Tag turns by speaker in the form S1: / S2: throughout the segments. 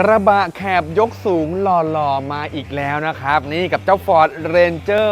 S1: กระบะแคบยกสูงหล่อๆ มาอีกแล้วนะครับ นี่กับเจ้า Ford Ranger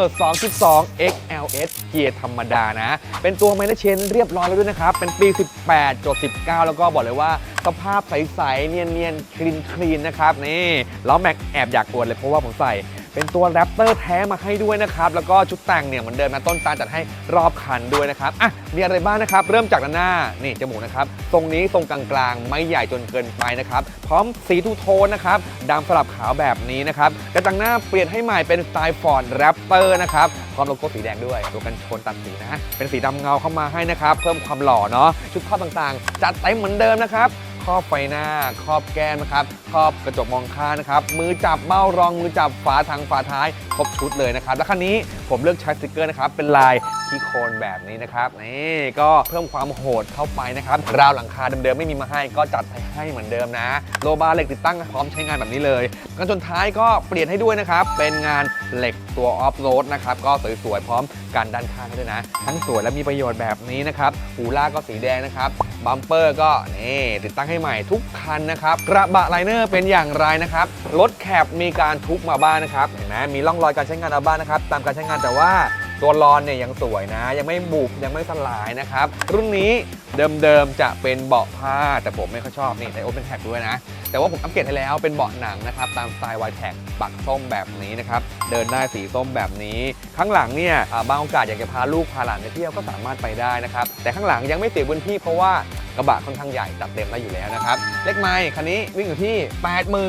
S1: 2.2 XLS เกียร์ธรรมดานะ เป็นตัวไมเนเชนเรียบร้อยแล้วด้วยนะครับ เป็นปี 18จด19 แล้วก็บอกเลยว่า สภาพใส ๆ เนียน ๆ คลีน ๆนนะครับ นี่ล้อแม็กแอบอยากอวดเลยเพราะว่าผมใส่ เป็นตัวแรปเตอร์แท้มาให้ด้วยนะครับ แล้วก็ชุดแต่งเนี่ยเหมือนเดิมนะต้นตาลจัดให้รอบคันด้วยนะครับอะมีอะไรบ้างนะครับ เริ่มจากด้านหน้านี่จมูกนะครับทรงนี้ทรงกลางๆ ไม่ใหญ่จนเกินไปนะครับ พร้อมสีทูโทนนะครับดำสลับขาวแบบนี้นะครับกระจังหน้าเปลี่ยนให้ใหม่เป็นสไตล์ฟอร์ดแรปเตอร์นะครับพร้อมโลโก้สีแดงด้วยตัวกันชนตัดสีนะเป็นสีดำเงาเข้ามาให้นะครับ เพิ่มความหล่อเนาะชุดครอต่างๆ จัดเต็มเหมือนเดิมนะครับ ครอบไฟหน้า ครอบแก้มนะครับ ครอบกระจกมองข้างนะครับ มือจับเบ้ารองมือจับฝาทางฝาท้าย ครบชุดเลยนะครับ และคันนี้ผมเลือกใช้สติกเกอร์นะครับ เป็นลายที่โคนแบบนี้นะครับ นี่ก็เพิ่มความโหดเข้าไปนะครับ ราวหลังคาเดิมๆไม่มีมาให้ ก็จัดให้เหมือนเดิมนะ โลบาร์เหล็กติดตั้งพร้อมใช้งานแบบนี้เลยกันจนท้ายก็เปลี่ยนให้ด้วยนะครับ เป็นงานเหล็กตัวออฟโรดนะครับ ก็สวยๆพร้อมกันด้านข้างด้วยนะ ทั้งสวยและมีประโยชน์แบบนี้นะครับ หูลากก็สีแดงนะครับ บัมเปอร์ก็นี่ติดตั้งให้ใหม่ทุกคันนะครับ กระบะไลเนอร์เป็นอย่างไรนะครับ รถแคบมีการทุบมาบ้างนะครับ เห็นไหมมีร่องรอยการใช้งานมาบ้างนะครับ ตามการใช้งานแต่ว่า ตัวรอนเนี่ยยังสวยนะ ยังไม่บุบยังไม่สลายนะครับ รุ่นนี้เดิมๆจะเป็นเบาะผ้าแต่ผมไม่ค่อยชอบนี่ในโอเ n นแท็กด้วยนะ แต่ว่าผมอัปเกรดให้แล้วเป็นเบาะหนังนะครับ ตามสไตล์วายแท็กปักส้มแบบนี้นะครับ เดินได้สีส้มแบบนี้ ข้างหลังเนี่ยบางโอกาสอยากจะพาลูกพาหลานไปเที่ยวก็สามารถไปได้นะครับแต่ข้างหลังยังไม่เสียพื้นที่เพราะว่า กระบะค่อนข้างใหญ่จัดเต็มได้อยู่แล้วนะครับ เล็กไม้คันนี้วิ่งอยู่ที่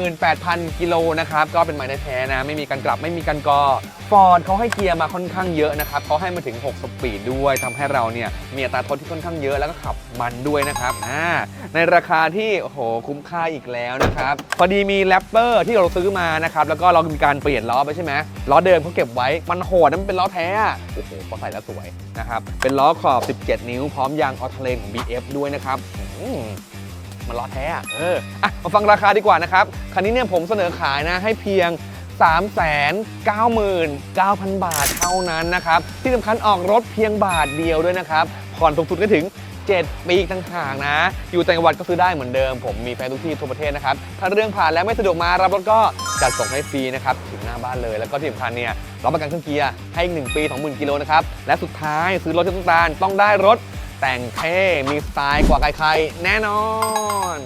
S1: 88,000 กิโลนะครับ ก็เป็นไม้แท้นะ ไม่มีการกลับไม่มีการกอฟอร์ดเขาให้เกียร์มาค่อนข้างเยอะนะครับเขาให้มาถึง 6 สปีดด้วยทำให้เราเนี่ยมีอัตราทดที่ค่อนข้างเยอะแล้วก็ขับมันด้วยนะครับอ่าในราคาที่โอ้โหคุ้มค่าอีกแล้วนะครับพอดีมีแรปเปอร์ที่เราซื้อมานะครับแล้วก็เรามีการเปลี่ยนล้อไปใช่ไหมล้อเดิมเขาเก็บไว้มันโหดนะมันเป็นล้อแท้อะโอ้โหพอใส่แล้วสวยนะครับเป็นล้อขอบ 17 นิ้วพร้อมยางออโตเลนของ BF ด้วยนะครับอื มันล้อแท้อะเอออะมาฟังราคาดีกว่านะครับ คันนี้เนี่ยผมเสนอขายนะให้เพียง 399,000 บาทเท่านั้นนะครับ ที่สำคัญออกรถเพียงบาทเดียวด้วยนะครับ ผ่อนถูกสุดก็ถึง 7 ปีอีกต่างหากนะ อยู่ต่างจังหวัดก็ซื้อได้เหมือนเดิม ผมมีแฟนทุกที่ทั่วประเทศนะครับ ถ้าเรื่องผ่านแล้วไม่สะดวกมารับรถก็จัดส่งให้ฟรีนะครับถึงหน้าบ้านเลย แล้วก็ที่สำคัญเนี่ยรับประกันเครื่องเกียร์ให้อีก1ปี 20,000กิโลนะครับ และสุดท้ายซื้อรถที่ต้องการต้องได้รถ แต่งเท่มีสไตล์กว่าใครๆแน่นอน